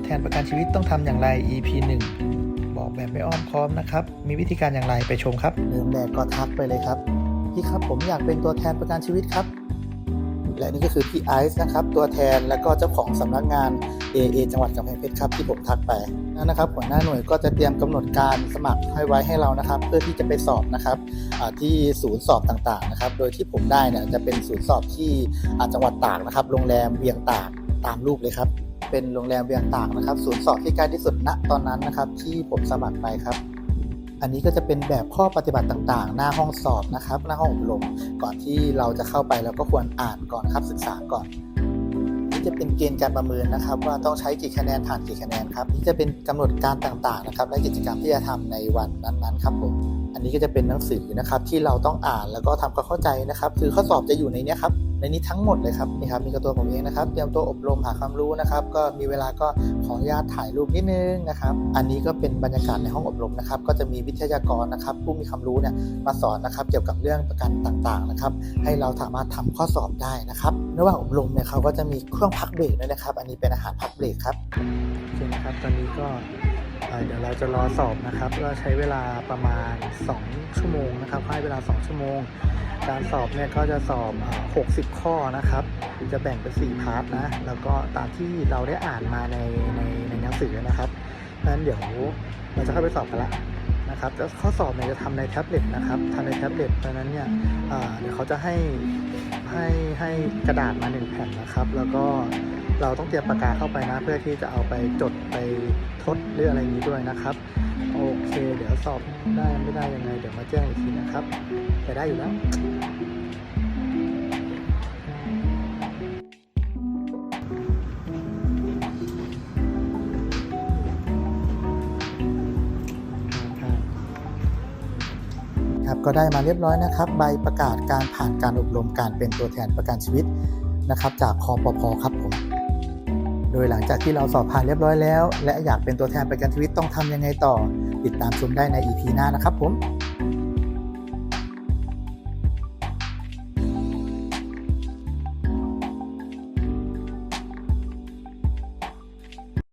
ตัวแทนประกันชีวิตต้องทำอย่างไร EP 1 บอกแบบไม่อ้อมค้อมนะครับ มีวิธีการอย่างไรไปชมครับเริ่มแรกก็ทักไปเลยครับ พี่ครับผมอยากเป็นตัวแทนประกันชีวิตครับ และนี่ก็คือพี่ไอซ์นะครับ ตัวแทนและก็เจ้าของสำนักงาน AA จังหวัดกำแพงเพชรครับที่ผมทักไปนั่นนะครับหัวหน้าหน่วยก็จะเตรียมกำหนดการสมัครให้ไว้ให้เรานะครับ เพื่อที่จะไปสอบนะครับที่ศูนย์สอบต่างๆนะครับ โดยที่ผมได้เนี่ยจะเป็นศูนย์สอบที่จังหวัดตากนะครับ โรงแรมเวียงตากตามรูปเลยครับ เป็นโรงแรมเวียงตากนะครับศูนย์สอบที่ใกล้ที่สุดณตอนนั้นนะครับ ที่ผมสมัครไปครับ อันนี้ก็จะเป็นแบบข้อปฏิบัติต่างๆ หน้าห้องสอบนะครับ หน้าห้องอบรมก่อนที่เราจะเข้าไปเราก็ควรอ่านก่อนครับศึกษาก่อนนี่จะเป็นเกณฑ์การประเมินนะครับ ว่าต้องใช้กี่คะแนนผ่านกี่คะแนนครับนี่จะเป็นกำหนดการต่างๆนะครับ และกิจกรรมที่จะทำในวันนั้นๆครับผมอันนี้ก็จะเป็นหนังสือนะครับที่เราต้องอ่านแล้วก็ทำความเข้าใจนะครับ คือข้อสอบจะอยู่ในนี้ครับ ในนี้ทั้งหมดเลยครับนี่ครับมีกับตัวผมเองนะครับ เตรียมตัวอบรมหาความรู้นะครับ ก็มีเวลาก็ขออนุญาตถ่ายรูปนิดนึงนะครับ อันนี้ก็เป็นบรรยากาศในห้องอบรมนะครับ ก็จะมีวิทยากรนะครับ ผู้มีความรู้เนี่ยมาสอนนะครับ เกี่ยวกับเรื่องประกันต่างๆนะครับ ให้เราสามารถทำข้อสอบได้นะครับระหว่างอบรมเนี่ยเขาก็จะมีเครื่องพักเบรกด้วยนะครับ อันนี้เป็นอาหารพักเบรกครับโอเคนะครับตอนนี้ก็ เดี๋ยวเราจะรอสอบนะครับก็ใช้เวลาประมาณ 2 ชั่วโมงนะครับให้เวลา 2 ชั่วโมง การสอบเนี่ยก็จะสอบ 60 ข้อนะครับ จะแบ่งเป็น 4 พาร์ทนะ แล้วก็ตามที่เราได้อ่านมาในในในหนังสือนะครับนั้นเดี๋ยวเราจะเข้าไปสอบกันละนะครับแล้วข้อสอบเนี่ยจะทำในแท็บเล็ตนะครับทำในแท็บเล็ตเพราะนั้นเนี่ยเดี๋ยวเขาจะให้ให้ให้กระดาษมาหนึ่งแผ่นนะครับ แล้วก็ เราต้องเตรียมปากกาเข้าไปนะ เพื่อที่จะเอาไปจดไปทดหรืออะไรนี้ด้วยนะครับ โอเค เดี๋ยวสอบได้ไม่ได้ยังไง เดี๋ยวมาแจ้งอีกทีนะครับ แต่ได้อยู่แล้วครับก็ได้มาเรียบร้อยนะครับ ใบประกาศการผ่านการอบรมการเป็นตัวแทนประกันชีวิตนะครับ จากคอปพครับผม โดยหลังจากที่เราสอบผ่านเรียบร้อยแล้ว และอยากเป็นตัวแทนประกันชีวิตต้องทำยังไงต่อ ติดตามชมได้ใน EP หน้านะครับผม